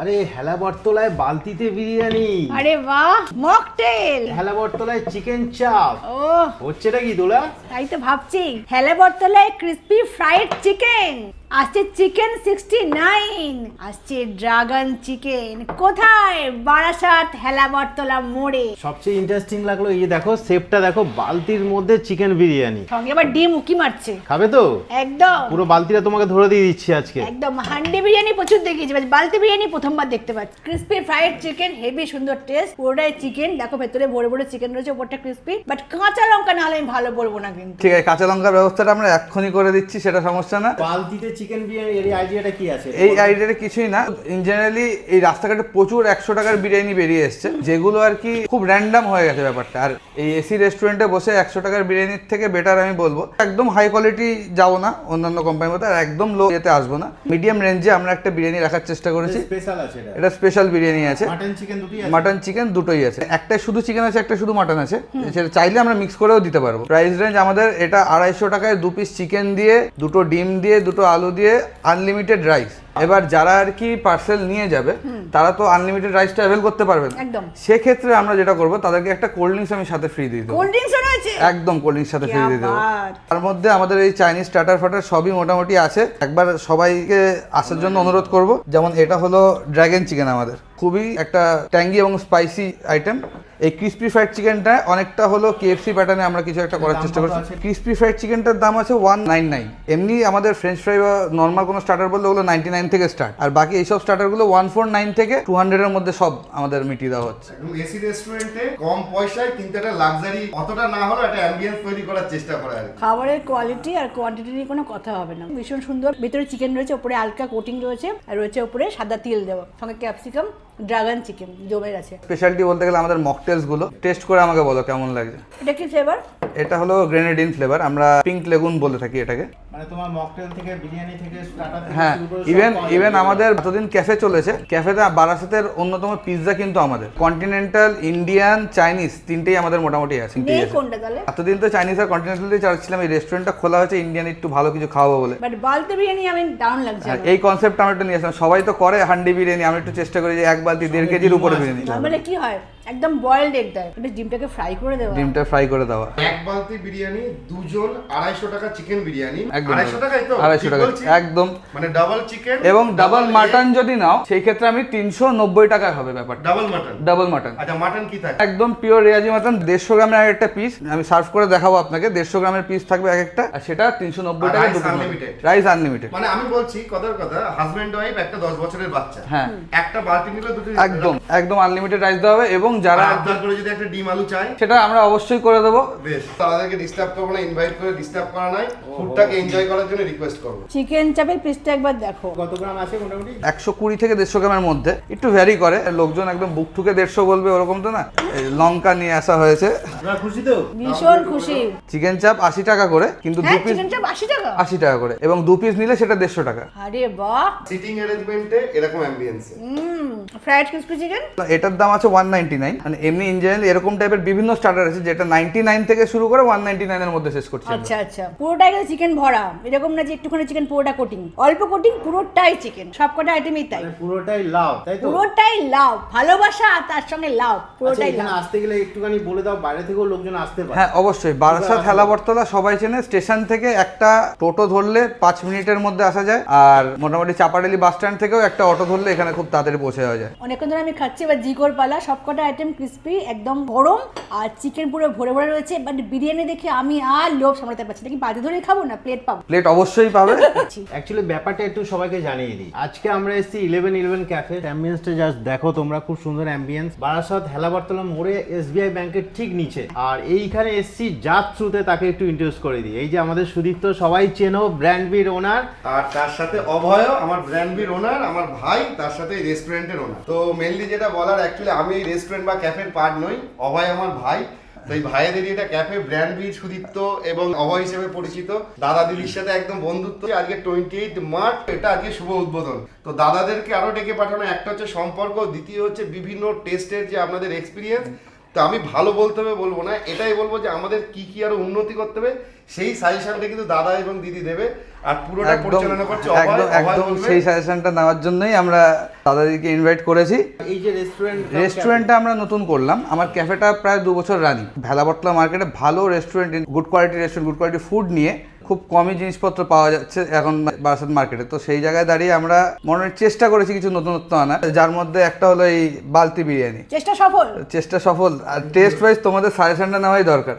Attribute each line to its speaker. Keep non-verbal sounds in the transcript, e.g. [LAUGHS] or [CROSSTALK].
Speaker 1: আরে হেলা বটতলায় বালতিতে বিরিয়ানি।
Speaker 2: আরে বাহ মকটেল।
Speaker 1: হেলা বটতলায় চিকেন চাপ।
Speaker 2: ও
Speaker 1: হচ্ছেটা কি দোলা
Speaker 2: তাই তো ভাবছি হেলা বটতলায় ক্রিস্পি ফ্রাইড চিকেন। আসছে চিকেন সিক্সটি নাইন আসছে ড্রাগন চিকেন কোথায়? বারাসাত হেলা বর্তলা মোড়ে।
Speaker 1: সবচেয়ে ইন্টারেস্টিং লাগল এই যে দেখো শেপটা দেখো বালতির মধ্যে চিকেন বিরিয়ানি।
Speaker 2: সঙ্গে আবার ডিম উকি মারছে।
Speaker 1: খাবে তো?
Speaker 2: একদম।
Speaker 1: পুরো বালতিটা তোমাকে ধরে দিয়ে দিচ্ছি আজকে।
Speaker 2: একদম হান্ডি বিরিয়ানি প্রচুর দেখিয়েছি। বালতি বিরিয়ানি প্রথমবার দেখতে পাচ্ছি। ক্রিস্পি ফ্রাইড চিকেন হেভি সুন্দর টেস্ট পুরোটাই চিকেন দেখো ভেতরে ভরে ভরে চিকেন রয়েছে ওপরটা ক্রিস্পি বাট কাঁচা লঙ্কা না হলে আমি ভালো বলব না কিন্তু।
Speaker 3: ঠিক আছে কাঁচা লঙ্কার ব্যবস্থাটা আমরা এক্ষুনি করে দিচ্ছি সেটা সমস্যা না।
Speaker 1: বালতিতে চিকেন বিরিয়ানি এর আইডিয়াটা কি আছে?
Speaker 3: এই আইডিয়াটা কিছুই না। ইন জেনারেলি এই রাস্তাঘাটে প্রচুর একশো টাকার বিরিয়ানি বেরিয়ে এসছে যেগুলো আর কি খুব র্যান্ডাম হয়ে গেছে ব্যাপারটা। আর এই এসি রেস্টুরেন্টে বসে একশো টাকার বিরিয়ানির থেকে বেটার আমি বলব। একদম হাই কোয়ালিটি যাব না অন্যান্য কোম্পানির মতো আর একদম লো ইয়েতে আসব না। মিডিয়াম রেঞ্জে আমরা একটা বিরিয়ানি রাখার চেষ্টা করেছি।
Speaker 1: স্পেশাল আছে এটা।
Speaker 3: এটা স্পেশাল বিরিয়ানি আছে।
Speaker 1: মাটন চিকেন দুটি আছে।
Speaker 3: মাটন চিকেন দুটোই আছে। একটা শুধু চিকেন আছে একটা শুধু মাটন আছে। সেটা চাইলে আমরা মিক্স করেও দিতে পারব। প্রাইস রেঞ্জ আমাদের এটা আড়াইশো টাকায় দু পিস চিকেন দিয়ে দুটো ডিম দিয়ে দুটো আলু দিয়ে আনলিমিটেড রাইস এবার যারা আর কি পার্সেল নিয়ে যাবে তারা তো আনলিমিটেড রাইসটা অ্যাভেল করতে পারবে না।
Speaker 2: একদম।
Speaker 3: সেক্ষেত্রে আমরা যেটা করব তাদেরকে একটা কোল্ড ড্রিঙ্কস আমি সাথে ফ্রি দিয়ে দেবো।
Speaker 2: কোল্ড ড্রিঙ্কসও
Speaker 3: একদম কোল্ড ড্রিঙ্কস সাথে
Speaker 2: ফিরিয়ে
Speaker 3: দিয়ে দেবো তার মধ্যে আমাদের এই চাইনিজ স্টার্টার ফাটার সবই মোটামুটি আছে। একবার সবাইকে আসার জন্য অনুরোধ করব। যেমন এটা হলো ড্রাগন চিকেন আমাদের। খুবই একটা ট্যাঙ্গি এবং স্পাইসি আইটেম এই ক্রিস্পি ফ্রাইড চিকেনটা অনেকটা হলো কেএফসি প্যাটার্নে আমরা কিছু একটা করার চেষ্টা করছি। ক্রিস্পি ফ্রাইড চিকেনটার দাম আছে ওয়ান নাইন নাইন এমনি আমাদের ফ্রেঞ্চ ফ্রাই বা নর্মাল কোনো স্টার্টার বললে ওগুলো নাইনটি নাইন থেকে স্টার্ট আর বাকি এইসব স্টার্টারগুলো ওয়ান ফোর নাইন থেকে টু হান্ড্রেডের মধ্যে সব আমাদের মিটিয়ে দেওয়া হচ্ছে।
Speaker 4: এসি রেস্টুরেন্টে কম পয়সায় কিন্তু একটা লাক্সারি অতটা না হলেও একটা অ্যাম্বিয়েন্স তৈরি করার চেষ্টা করা আর
Speaker 2: খাবারের কোয়ালিটি আর কোয়ান্টিটি নিয়ে কোনো কথা হবে না। ভীষণ সুন্দর। ভিতরে চিকেন রয়েছে উপরে আলকা কোটিং রয়েছে আর রয়েছে উপরে সাদা তিল দেওয়া। সঙ্গে ক্যাপসিকাম ড্রাগন চিকেন জমে আছে।
Speaker 3: স্পেশালিটি বলতে গেলে আমাদের মকটেলসগুলো। টেস্ট করে আমাকে বলো কেমন লাগছে
Speaker 2: এটা কি ফ্লেভার
Speaker 3: এটা হলো গ্রেনেডিন ফ্লেভার আমরা পিঙ্ক লেগুন বলে থাকি এটাকে।
Speaker 1: মানে তোমার মকটেল থেকে বিরিয়ানি থেকে
Speaker 3: হ্যাঁ
Speaker 1: শুরু করে সব
Speaker 3: ইভেন ইভেন আমাদের এতদিন ক্যাফে চলেছে ক্যাফেতে বারাসাতের অন্যতম পিৎজা কিন্তু আমাদের। কন্টিনেন্টাল ইন্ডিয়ান চাইনিজ তিনটেই আমাদের মোটামুটি আছে। তিনটেই
Speaker 2: নেই
Speaker 3: আছে।
Speaker 2: কোনটা তাহলে?
Speaker 3: এতদিন তো চাইনিজ আর কন্টিনেন্টাল দিয়ে এই রেস্টুরেন্টটা খোলা হয়েছে ইন্ডিয়ান একটু ভালো কিছু খাওয়াবো বলে।
Speaker 2: বাট বালতি বিরিয়ানি আমি লাগছে
Speaker 3: এই কনসেপ্ট আমরা একটু নিয়ে আসলাম। সবাই তো করে হান্ডি বিরিয়ানি আমরা একটু চেষ্টা করি যে এক বালতি দেড় কেজির উপরে বিরিয়ানি
Speaker 2: নর্মালি কি হয়? একদম বয়েলড এগ দেয়। এটা ডিমটাকে ফ্রাই করে দেওয়া।
Speaker 3: ডিমটা ফ্রাই করে দেওয়া।
Speaker 4: এক বালতি বিরিয়ানি দুজন আড়াইশো টাকা চিকেন বিরিয়ানি।
Speaker 3: একদম
Speaker 4: আড়াইশো
Speaker 3: টাকা একদম।
Speaker 4: মানে ডাবল চিকেন
Speaker 3: এবং ডাবল মাটন যদি নাও সেই ক্ষেত্রে আমি তিনশো নব্বই টাকায় হবে ব্যাপারটা।
Speaker 4: ডাবল মাটন
Speaker 3: ডাবল মাটন
Speaker 4: আচ্ছা মাটন কি থাকে?
Speaker 3: একদম পিওর রেয়াজি মাটন দেড়শো গ্রামের এক একটা পিস আমি সার্ভ করে দেখাবো আপনাকে দেড়শো গ্রামের পিস থাকবে এক একটা আর সেটা তিনশো নব্বই টাকা
Speaker 4: rice
Speaker 3: দুটো
Speaker 4: unlimited?
Speaker 3: রাইস আনলিমিটেড
Speaker 4: মানে আমি বলছি কথার কথা হাজবেন্ড ওয়াইফ একটা দশ বছরের বাচ্চা।
Speaker 3: হ্যাঁ।
Speaker 4: একটা বালতি নিলে দুটো
Speaker 3: একদম একদম আনলিমিটেড রাইস দেওয়া হবে এবং যারা
Speaker 4: করে যদি একটা ডিম আলু চাই
Speaker 3: সেটা আমরা অবশ্যই করে দেবো।
Speaker 4: বেশ তাদেরকে ডিস্টার্ব করব না ইনভাইট করে ডিস্টার্ব করা নাই ফুডটাকে এনজয় করার জন্য রিকোয়েস্ট করব।
Speaker 2: চিকেন চাপের পিসটা একবার দেখো।
Speaker 1: কত গ্রাম আছে মোটামুটি?
Speaker 3: একশো কুড়ি থেকে দেড়শো গ্রামের মধ্যে। একটু ভ্যারি করে। লোকজন একদম বুক ঠুকে দেড়শো বলবে ওরকম তো না? লঙ্কা নিয়ে আসা হয়েছে।
Speaker 1: আপনারা খুশি তো?
Speaker 2: ভীষণ খুশি।
Speaker 3: চিকেন চাপ আশি টাকা করে কিন্তু দু পিস
Speaker 2: চিকেন চাপ আশি টাকা?
Speaker 3: আশি টাকা করে। এবং দু পিস নিলে সেটা দেড়শো টাকা।
Speaker 2: আরে বাহ।
Speaker 4: সিটিং অ্যারেঞ্জমেন্টে এরকম অ্যাম্বিয়েন্সে
Speaker 2: হুম ফ্রাইড ক্রিসপি চিকেন
Speaker 3: এটার দাম আছে ওয়ান নাইনটি নাইন মানে এমনি ইন জেনারেল এরকম টাইপের বিভিন্ন স্টার্টার আছে যেটা নাইনটি নাইন থেকে শুরু করে ওয়ান নাইনটি নাইনের মধ্যে শেষ করছি
Speaker 2: আচ্ছা আচ্ছা। পুরোটাই চিকেন ভরা। এরকম না যে একটুখানি চিকেন পুরোটা কোটিং অল্প কোটিং পুরোটাই চিকেন সবকটা আইটেমই তাই।
Speaker 1: মানে পুরোটাই লাভ তাই তো?
Speaker 2: পুরোটাই লাভ ভালোবাসা আর তার সঙ্গে লাভ
Speaker 1: আচ্ছা
Speaker 2: পুরোটাই লাভ
Speaker 1: আসতে গেলে একটুখানি বলে দাও বাইরে থেকেও লোকজন আসতে পারে।
Speaker 3: হ্যাঁ অবশ্যই। বারাসাত হেলাবরতলা সবাই চেনে। স্টেশন থেকে একটা টোটো ধরলে পাঁচ মিনিটের মধ্যে আসা যায়। আর মোটামুটি চাপাডালি বাস স্ট্যান্ড থেকেও একটা অটো ধরলে এখানে খুব তাড়াতাড়ি পৌঁছে যাওয়া যায়।
Speaker 2: অনেকক্ষণ ধরে আমি খাচ্ছি এবার জিকোর পালা। সবকটা আইটেম ক্রিস্পি একদম গরম। আর চিকেন পুরো ভরে ভরে রয়েছে। বাট বিরিয়ানি দেখে আমি আর লোভ সামলাতে পারছি না। কি বাজে ধরে খাব না? প্লেট পাবো?
Speaker 3: প্লেট অবশ্যই পাবে। [LAUGHS]
Speaker 1: অ্যাকচুয়ালি ব্যাপারটা একটু সবাইকে জানিয়ে দিই। আজকে আমরা এসেছি ইলেভেন ইলেভেন ক্যাফে অ্যাম্বিয়েন্সটা জাস্ট দেখো তোমরা খুব সুন্দর অ্যাম্বিয়েন্স বারাসাত হেলাবরতলা মোড়ে এসবিআই ব্যাংকের ঠিক নিচে। আর এইখানে এসছি যার থ্রুতে তাকে একটু ইন্ট্রোডিউস করে দিই। এই যে আমাদের সুদীপ্ত সবাই চেনো ব্র্যান্ড বির ওনার
Speaker 4: আর তার সাথে অভয় আমার ব্র্যান্ড বির ওনার আমার ভাই তার সাথে রেস্টুরেন্টের ওনার তো মেনলি যেটা বলার অ্যাকচুয়ালি আমি রেস্টুরেন্ট বা ক্যাফের পার্ট নই। অভয় আমার ভাই। তো এই ভাইয়েদের এটা ক্যাফে ব্র্যান্ড বীজ সুদীপ্ত এবং অভয় হিসেবে পরিচিত। দাদা দিদির সাথে একদম বন্ধুত্ব। আজকে টোয়েন্টি এইট মার্চ এটা আজকে শুভ উদ্বোধন। তো দাদাদেরকে আরও ডেকে পাঠানো একটা হচ্ছে সম্পর্ক, দ্বিতীয় হচ্ছে বিভিন্ন টেস্টের যে আপনাদের এক্সপিরিয়েন্স তো আমি ভালো বলতে হবে বলব না। এটাই বলব যে আমাদের কি কি আরও উন্নতি করতে হবে সেই সাজেশনটা কিন্তু দাদা এবং দিদি দেবে। আর পুরোটা পরিচালনা করছে
Speaker 3: একদম একদম সেই সাজেশনটা নেওয়ার জন্যই আমরা দাদাদিকে ইনভাইট করেছি।
Speaker 1: এই যে রেস্টুরেন্ট
Speaker 3: রেস্টুরেন্টটা আমরা নতুন করলাম। আমার ক্যাফেটা প্রায় দু বছর রানিং ভেলাবটলা মার্কেটে ভালো restaurant good quality restaurant good quality food নিয়ে খুব কমই জিনিসপত্র পাওয়া যাচ্ছে এখন বারাসাত মার্কেটে। তো সেই জায়গায় দাঁড়িয়ে আমরা মনে চেষ্টা করেছি কিছু নতুনত্ব আনা যার মধ্যে একটা হলো এই বালতি বিরিয়ানি।
Speaker 2: চেষ্টা সফল।
Speaker 3: চেষ্টা সফল। আর টেস্ট ওয়াইজ তোমাদের সাজেশনটা নেওয়াই দরকার।